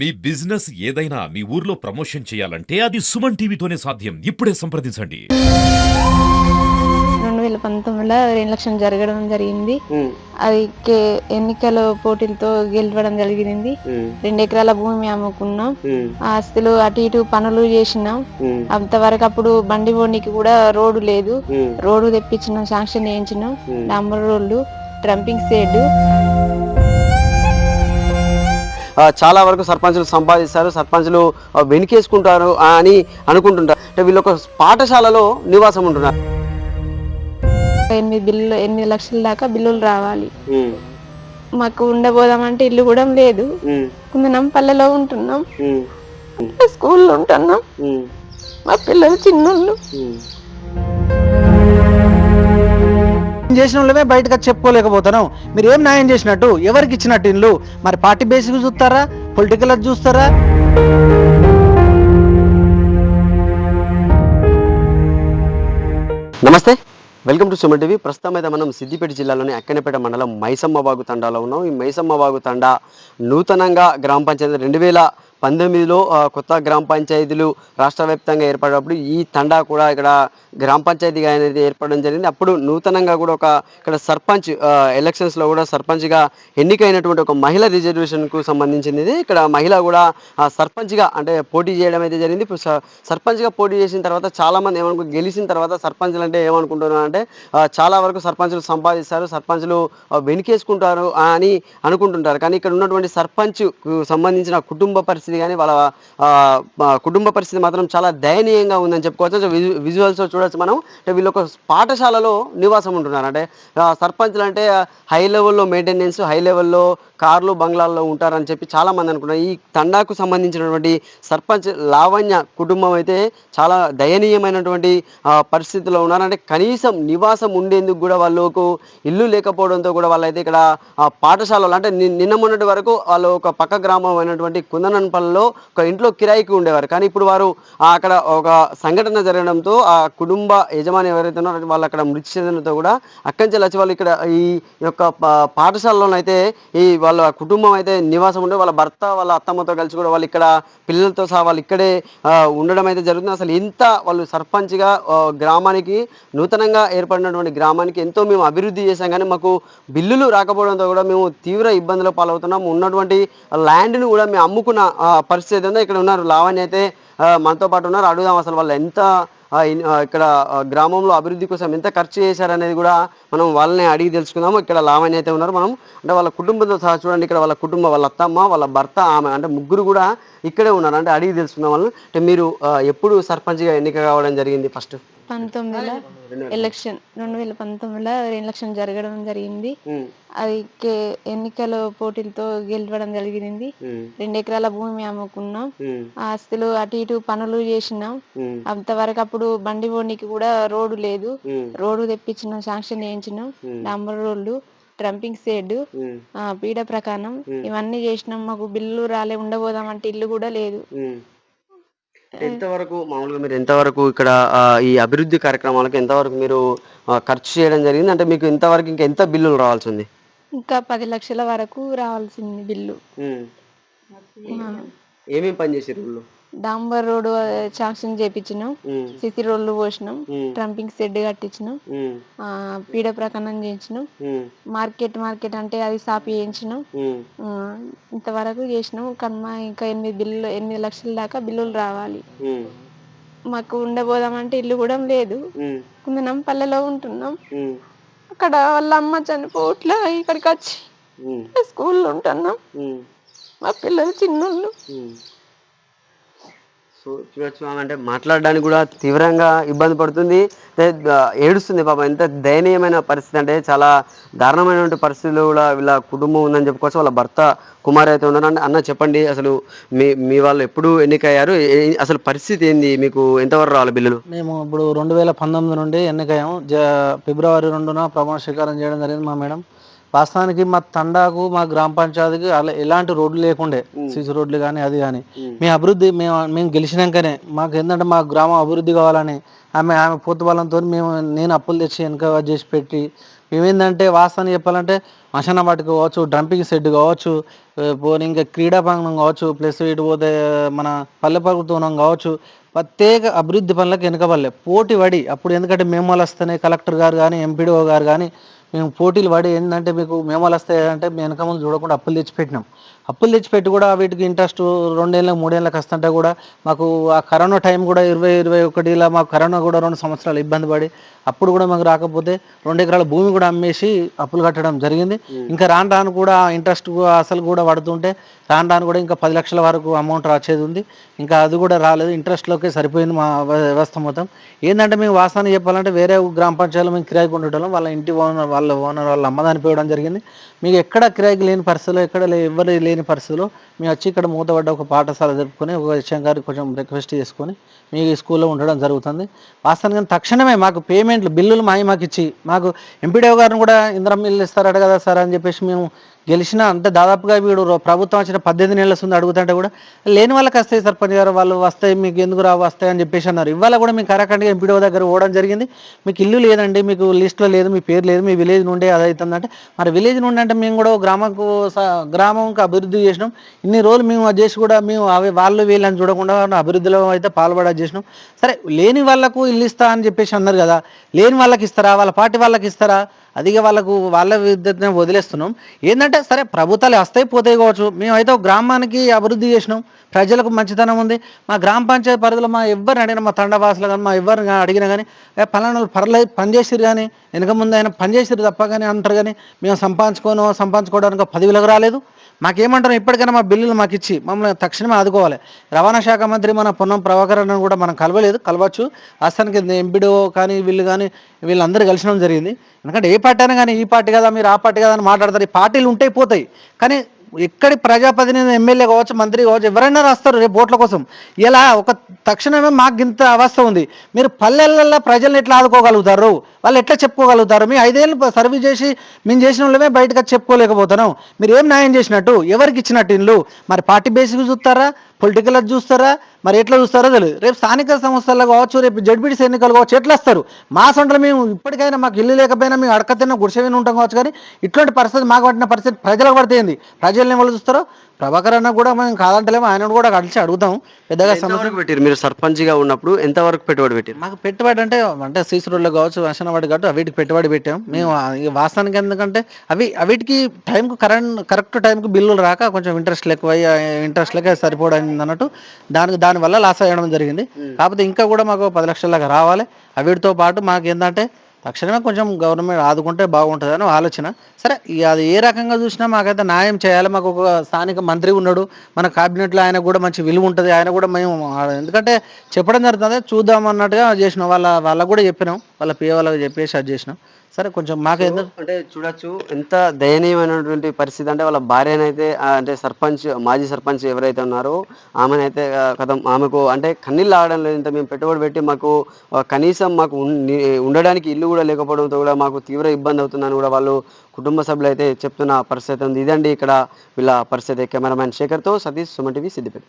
మీ business ఏదైనా మీ ఊర్లో promotion చేయాలంటే అది సుమన్ టీవీతోనే సాధ్యం. ఇప్పుడే సంప్రదించండి. రెండు వేల పంతొమ్మిదిలో ఎలక్షన్ జరగడం జరిగింది. అది కే- ఎన్నికల పోటీలతో గెలవడం జరిగింది. రెండు ఎకరాల భూమి అమ్ముకున్నాం. ఆస్తులు అటు ఇటు పనులు చేసినాం. అంతవరకు అప్పుడు బండి పోనీకి కూడా రోడ్డు లేదు. Road తెప్పించినాం sanction చేయించినాం. డాంబర్ రోడ్లు ట్రంపింగ్ షెడ్ చాలా వరకు సర్పంచులు సంపాదిస్తారు సర్పంచులు వెనుకేసుకుంటారు అని అనుకుంటుంటారు. అంటే వీళ్ళు ఒక పాఠశాలలో నివాసం ఉంటున్నారు. ఎనిమిది బిల్లు ఎనిమిది లక్షల దాకా బిల్లులు రావాలి. మాకు ఉండబోదామంటే ఇల్లు కూడా లేదు. కుందనం పల్లెలో ఉంటున్నాం. స్కూల్లో ఉంటున్నాం. మా పిల్లలు చిన్నోళ్ళు. చేసిన వాళ్ళమే బయటకు చెప్పుకోలేకపోతున్నాం మీరు ఏం న్యాయం చేసినట్టు? ఎవరికి ఇచ్చినట్టు ఇల్లు మరి పార్టీ బేసిక్ చూస్తారా? పొలిటికల్ అది చూస్తారా? నమస్తే. Welcome to Suman TV. ప్రస్తుతం అయితే మనం సిద్దిపేట జిల్లాలోని అక్కనపేట మండలం మైసమ్మబాగు తండాలో ఉన్నాం. ఈ మైసమ్మబాగు తండా నూతనంగా గ్రామ పంచాయతీ రెండు వేల పంతొమ్మిదిలో కొత్త గ్రామ పంచాయతీలు రాష్ట్ర వ్యాప్తంగా ఏర్పడినప్పుడు ఈ తండా కూడా ఇక్కడ గ్రామ పంచాయతీగా అనేది ఏర్పడడం జరిగింది. అప్పుడు నూతనంగా కూడా ఒక ఇక్కడ సర్పంచ్ ఎలక్షన్స్లో కూడా సర్పంచ్గా ఎన్నికైనటువంటి ఒక మహిళ రిజర్వేషన్కు సంబంధించింది ఇక్కడ మహిళ కూడా సర్పంచ్గా అంటే పోటీ చేయడం అయితే జరిగింది. ఇప్పుడు స- సర్పంచ్గా పోటీ చేసిన తర్వాత చాలామంది ఏమనుకో గెలిచిన తర్వాత సర్పంచ్లు అంటే ఏమనుకుంటున్నారు అంటే చాలా వరకు సర్పంచులు సంపాదిస్తారు సర్పంచులు వెనుకేసుకుంటారు అని అనుకుంటుంటారు. కానీ ఇక్కడ ఉన్నటువంటి సర్పంచ్కు సంబంధించిన కుటుంబ పరిస్థితి కానీ వాళ్ళ కుటుంబ పరిస్థితి మాత్రం చాలా దయనీయంగా ఉందని చెప్పుకోవచ్చు. విజు విజువల్స్ చూడొచ్చు మనం. అంటే వీళ్ళు ఒక పాఠశాలలో నివాసం ఉంటున్నారు. అంటే సర్పంచ్లు అంటే హై లెవెల్లో మెయింటెనెన్స్ హై లెవెల్లో కార్లు బంగ్లాల్లో ఉంటారని చెప్పి చాలామంది అనుకున్నారు ఈ తండాకు సంబంధించినటువంటి సర్పంచ్ లావణ్య కుటుంబం అయితే చాలా దయనీయమైనటువంటి పరిస్థితిలో ఉన్నారు. అంటే కనీసం నివాసం ఉండేందుకు కూడా వాళ్ళకు ఇల్లు లేకపోవడంతో కూడా వాళ్ళైతే ఇక్కడ పాఠశాలలో అంటే నిన్న మొన్నటి వరకు వాళ్ళు ఒక పక్క గ్రామం అయినటువంటి సమీపంలో ఒక ఇంట్లో కిరాయికి ఉండేవారు. కానీ ఇప్పుడు వారు అక్కడ ఒక సంఘటన జరగడంతో ఆ కుటుంబ యజమాని ఎవరైతే ఉన్నారో వాళ్ళు అక్కడ మృతి చెందడంతో కూడా అక్కడి నుంచి వచ్చి వాళ్ళు ఇక్కడ ఈ యొక్క పాఠశాలలోనైతే ఈ వాళ్ళ కుటుంబం అయితే నివాసం ఉండే వాళ్ళ భర్త వాళ్ళ అత్తమ్మతో కలిసి కూడా వాళ్ళు ఇక్కడ పిల్లలతో సహా వాళ్ళు ఇక్కడే ఉండడం అయితే జరుగుతుంది. అసలు ఎంత వాళ్ళు సర్పంచ్గా గ్రామానికి నూతనంగా ఏర్పడినటువంటి గ్రామానికి ఎంతో మేము అభివృద్ధి చేశాం. కానీ మాకు బిల్లులు రాకపోవడంతో కూడా మేము తీవ్ర ఇబ్బందులు పాలవుతున్నాం. ఉన్నటువంటి ల్యాండ్ను కూడా మేము అమ్ముకున్న పరిస్థితి ఉందో ఇక్కడ ఉన్నారు. లావణ్య అయితే మనతో పాటు ఉన్నారు. అడుగుదాం అసలు వాళ్ళు ఎంత ఇక్కడ గ్రామంలో అభివృద్ధి కోసం ఎంత ఖర్చు చేశారనేది కూడా మనం వాళ్ళని అడిగి తెలుసుకుందాము. ఇక్కడ లావణ్య అయితే ఉన్నారు. మనం అంటే వాళ్ళ కుటుంబంతో సహా చూడండి. ఇక్కడ వాళ్ళ కుటుంబం వాళ్ళ అత్తమ్మ వాళ్ళ భర్త ఆమె అంటే ముగ్గురు కూడా ఇక్కడే ఉన్నారు. అంటే అడిగి తెలుసుకుందాం వాళ్ళు అంటే మీరు ఎప్పుడు సర్పంచ్గా ఎన్నిక కావడం జరిగింది ఫస్ట్? పంతొమ్మిదిలో ఎలక్షన్ రెండు వేల పంతొమ్మిదిలో ఎలక్షన్ జరగడం జరిగింది. అది కే- ఎన్నికల పోటీలతో గెలవడం జరిగింది. రెండు ఎకరాల భూమి అమ్ముకున్నాం. ఆస్తులు అటు ఇటు పనులు చేసినాం. అంతవరకు అప్పుడు బండి పోనీకి కూడా రోడ్డు లేదు. రోడ్డు తెప్పించినాం శాంక్షన్ చేయించినాం డాంబర్ రోడ్లు ట్రంపింగ్ షెడ్ ఆ, పీడ ప్రకారం ఇవన్నీ చేసినాం. మాకు బిల్లు రాలే ఉండబోదామంటే ఇల్లు కూడా లేదు. ఎంతవరకు మామూలుగా మీరు ఎంతవరకు ఇక్కడ ఈ అభివృద్ధి కార్యక్రమాలకు ఎంతవరకు మీరు ఖర్చు చేయడం జరిగింది? అంటే మీకు ఎంతవరకు ఇంకా ఎంత బిల్లులు రావాల్సి ఉంది? ఇంకా పది లక్షల వరకు రావాల్సింది బిల్లు. ఏమేమి పని చేసారు ఊళ్ళో డాంబర్ రోడ్డు శాంక్షన్ చేపించినాం. సిసి రోడ్లు పోసినాం. ట్రంపింగ్ షెడ్ కట్టించినాం. పీడ ప్రకారం చేయించినాం. మార్కెట్ మార్కెట్ అంటే అది సాపి చేయించినాం. ఇంతవరకు చేసినాం. కానీ మా ఇంకా ఎనిమిది బిల్లు ఎనిమిది లక్షల దాకా బిల్లులు రావాలి. మాకు ఉండబోదామంటే ఇల్లు కూడా లేదు. కుందనం పల్లెలో ఉంటున్నాం. అక్కడ వాళ్ళ అమ్మ చనిపోట్లా ఇక్కడికి వచ్చి స్కూల్లో ఉంటున్నాం. మా పిల్లలు చిన్నోళ్ళు. చూడొచ్చు ఆమె అంటే మాట్లాడడానికి కూడా తీవ్రంగా ఇబ్బంది పడుతుంది. ఏడుస్తుంది పాపం. ఎంత దయనీయమైన పరిస్థితి అంటే చాలా దారుణమైనటువంటి పరిస్థితులు కూడా వీళ్ళ కుటుంబం ఉందని చెప్పుకోవచ్చు. వాళ్ళ భర్త కుమార్ అయితే ఉన్నారు అన్న- చెప్పండి. అసలు మీ మీ వాళ్ళు ఎప్పుడు ఎన్నికయ్యారు? అసలు పరిస్థితి ఏంది? మీకు ఎంతవరకు రావాలి బిల్లులు? మేము ఇప్పుడు రెండు వేల పంతొమ్మిది నుండి ఎన్నికయ్యాము జ ఫిబ్రవరి రెండున ప్రమాణ స్వీకారం చేయడం జరిగింది మా మేడం. వాస్తవానికి మా తండాకు మా గ్రామ పంచాయతీకి అలా ఎలాంటి రోడ్లు లేకుండే. సీసీ రోడ్లు కానీ అది కానీ మీ అభివృద్ధి మేము మేము గెలిచినాకనే మాకు ఏంటంటే మా గ్రామం అభివృద్ధి కావాలని ఆమె ఆమె పోతు బలంతో మేము నేను అప్పులు తెచ్చి వెనక చేసి పెట్టి మేమేందంటే వాస్తవాన్ని చెప్పాలంటే మశాన వాటికి కావచ్చు డ్రంపింగ్ సెట్ కావచ్చు పోనీ ఇంకా క్రీడా ప్రాంగణం కావచ్చు ప్లస్ ఇటు పోతే మన పల్లె ప్రభుత్వం కావచ్చు ప్రత్యేక అభివృద్ధి పనులకు వెనుకబడలే. పోటీ పడి అప్పుడు ఎందుకంటే మేమోలు వస్తేనే కలెక్టర్ గారు కానీ ఎంపీడీఓ గారు కానీ మేము పోటీలు పడి ఏంటంటే మీకు మేమోలు వస్తాయి అంటే మేము వెనక ముందు చూడకుండా అప్పులు తెచ్చిపెట్టినాం. అప్పులు తెచ్చిపెట్టి కూడా వీటికి ఇంట్రెస్ట్ రెండేళ్ళకి మూడేళ్ళకి వస్తుంటే కూడా మాకు ఆ కరోనా టైం కూడా ఇరవై ఇరవై ఒకటిలా మాకు కరోనా కూడా రెండు సంవత్సరాలు ఇబ్బంది పడి అప్పుడు కూడా మాకు రాకపోతే రెండు ఎకరాల భూమి కూడా అమ్మేసి అప్పులు కట్టడం జరిగింది. ఇంకా రాను రాను కూడా ఇంట్రెస్ట్ అసలు కూడా పడుతుంటే రాను రాను కూడా ఇంకా పది లక్షల వరకు అమౌంట్ వచ్చేది ఉంది. ఇంకా అది కూడా రాలేదు. ఇంట్రెస్ట్లోకే సరిపోయింది మా వ్య- వ్యవస్థ మొత్తం. ఏంటంటే మేము వాస్తవాన్ని చెప్పాలంటే వేరే గ్రామ పంచాయతీలో మేము కిరాయికి ఉండటం వాళ్ళ ఇంటి ఓనర్ వాళ్ళ ఓనర్ వాళ్ళ అమ్మదాన్ని పోయడం జరిగింది. మీకు ఎక్కడ కిరాయికి లేని పరిస్థితిలో ఎక్కడ లే ఎవరు లేని పరిస్థితుల్లో మేము వచ్చి ఇక్కడ మూతపడ్డ ఒక పాఠశాల జరుపుకొని ఒక విషయం గారికి కొంచెం రిక్వెస్ట్ చేసుకొని మీ స్కూల్లో ఉండడం జరుగుతుంది. వాస్తవానికి తక్షణమే మాకు పేమెంట్లు బిల్లులు మాయి మాకు ఇచ్చి మాకు ఎంపీడీఓ గారిని కూడా ఇంద్రం బిల్లు ఇస్తారట కదా సార్ అని చెప్పేసి మేము గెలిచినా అంత దాదాపుగా వీడు ప్రభుత్వం వచ్చిన పద్దెనిమిది నెలల ఉంది అడుగుతుంటే కూడా లేని వాళ్ళకి వస్తాయి సర్పంచ్ గారు వాళ్ళు వస్తాయి మీకు ఎందుకు రావు వస్తాయి అని చెప్పేసి అన్నారు. ఇవాళ కూడా మీకు కరాఖండ్గా ఎంపీడో దగ్గర పోవడం జరిగింది. మీకు ఇల్లు లేదండి మీకు లిస్ట్లో లేదు మీ పేరు లేదు మీ విలేజ్ నుండే అది అవుతుందంటే మరి విలేజ్ నుండి అంటే మేము కూడా గ్రామంకు స- గ్రామంకి అభివృద్ధి చేసినాం. ఇన్ని రోజులు మేము అది చేసి కూడా మేము అవి వాళ్ళు వీళ్ళని చూడకుండా అభివృద్ధిలో అయితే పాల్పడా చేసినాం. సరే లేని వాళ్ళకు ఇల్లు ఇస్తా అని చెప్పేసి అన్నారు కదా లేని వాళ్ళకి ఇస్తారా వాళ్ళ పార్టీ వాళ్ళకి ఇస్తారా? అదిగా వాళ్ళకు వాళ్ళ విద్యను వదిలేస్తున్నాం. ఏంటంటే సరే ప్రభుత్వాలు వస్తాయి పోతాయి కావచ్చు. మేమైతే ఒక గ్రామానికి అభివృద్ధి చేసినాం. ప్రజలకు మంచితనం ఉంది. మా గ్రామ పంచాయతీ పరిధిలో మా ఎవరిని అడిగినా మా తండవాసులు కానీ మా ఎవరిని అడిగినా కానీ పలానా వాళ్ళు పర్లేదు పనిచేసిరు కానీ వెనక ముందు ఆయన పనిచేసిరు తప్ప కానీ అంటారు కానీ మేము సంపాదించుకోను సంపాదించుకోవడానికి పదివేలకు రాలేదు. మాకేమంటారు? ఇప్పటికైనా మా బిల్లులు మాకు ఇచ్చి మమ్మల్ని తక్షణమే ఆదుకోవాలి. రవాణా శాఖ మంత్రి మన పొన్నం ప్రభాకరన్ కూడా మనం కలవలేదు. కలవచ్చు. వాస్తవానికి ఎంపీడో కానీ వీళ్ళు కానీ వీళ్ళందరూ కలిసినాం జరిగింది. ఎందుకంటే ఏ పార్టీ అయినా కానీ ఈ పార్టీ కదా మీరు ఆ పార్టీ కదా అని మాట్లాడతారు. ఈ పార్టీలు ఉంటాయి పోతాయి. కానీ ఎక్కడి ప్రజాప్రతినిధి ఎమ్మెల్యే కావచ్చు మంత్రి కావచ్చు ఎవరైనా రాస్తారు రేపు ఓట్ల కోసం. ఇలా ఒక తక్షణమే మాకు ఇంత అవస్థ ఉంది. మీరు పల్లెలలో ప్రజల్ని ఎట్లా ఆదుకోగలుగుతారు? వాళ్ళు ఎట్లా చెప్పుకోగలుగుతారు? మీ ఐదేళ్ళు సర్వీస్ చేసి మేము చేసిన వాళ్ళమే బయటకు వచ్చి చెప్పుకోలేకపోతున్నాం. మీరు ఏం న్యాయం చేసినట్టు? ఎవరికి ఇచ్చినట్టు ఇల్లు? మరి పార్టీ బేసిక్ చూస్తారా? పొలిటికల్ అది చూస్తారా? మరి ఎట్లా చూస్తారో తెలియదు రేపు స్థానిక సంస్థల్లో కావచ్చు రేపు జడ్బీడీసీ ఎన్నికలు కావచ్చు ఎట్లా వస్తారు? మా సొంతలో మేము ఇప్పటికైనా మాకు ఇల్లు లేకపోయినా మేము అడక తిన్న గుడిసె మీద ఉంటాం కావచ్చు కానీ ఇట్లాంటి పరిస్థితి మాకు పట్టిన పరిస్థితి ప్రజలకు పడితేంది ప్రజల్ని ఎవరు చూస్తారో? ప్రభాకర్ అన్న కూడా మనం కాదంటలేము ఆయన కూడా కలిసి అడుగుతాం. పెద్దగా సమస్య పెట్టారు మీరు సర్పంచ్గా ఉన్నప్పుడు ఎంతవరకు పెట్టుబడి పెట్టారు మాకు పెట్టుబడి అంటే అంటే సీసీ రోడ్లు కావచ్చు వర్షనవాడి కావచ్చు వీటికి పెట్టుబడి పెట్టాం. మేము వాస్తవానికి ఎందుకంటే అవి వీటికి టైంకు కరెంట్ కరెక్ట్ టైంకి బిల్లులు రాక కొంచెం ఇంట్రెస్ట్ ఎక్కువ ఇంట్రెస్ట్ లెక్క సరిపోవడం అన్నట్టు దానికి దానివల్ల లాస్ అయ్యడం జరిగింది. కాకపోతే ఇంకా కూడా మాకు పది లక్షల దాకా రావాలి. వీటితో పాటు మాకు ఏంటంటే తక్షణమే కొంచెం గవర్నమెంట్ ఆదుకుంటే బాగుంటుంది అని ఆలోచన. సరే అది ఏ రకంగా చూసినా మాకైతే న్యాయం చేయాలి. మాకు ఒక స్థానిక మంత్రి ఉన్నాడు. మన క్యాబినెట్లో ఆయన కూడా మంచి విలువ ఉంటుంది. ఆయన కూడా మేము ఎందుకంటే చెప్పడం జరుగుతుంది. చూద్దాం అన్నట్టుగా చేసినాం. వాళ్ళ వాళ్ళకు కూడా చెప్పినాం. వాళ్ళ పిఏ వాళ్ళకి చెప్పేసి అది చేసినాం. సరే కొంచెం మాకు అంటే చూడొచ్చు. ఎంత దయనీయమైనటువంటి పరిస్థితి అంటే వాళ్ళ భార్యనైతే అంటే సర్పంచ్ మాజీ సర్పంచ్ ఎవరైతే ఉన్నారో ఆమెనైతే కథం ఆమెకు అంటే కన్నీళ్ళు ఆగడం లేదు. ఇంత మేము పెట్టుబడి పెట్టి మాకు కనీసం మాకు ఉండడానికి ఇల్లు కూడా లేకపోవడంతో కూడా మాకు తీవ్ర ఇబ్బంది అవుతుందని కూడా వాళ్ళు కుటుంబ సభ్యులు అయితే చెప్తున్న పరిస్థితి ఉంది. ఇదండి ఇక్కడ వీళ్ళ పరిస్థితి. కెమెరామ్యాన్ శేఖర్తో సతీష్ సుమన్ టీవీ సిద్దిపేట.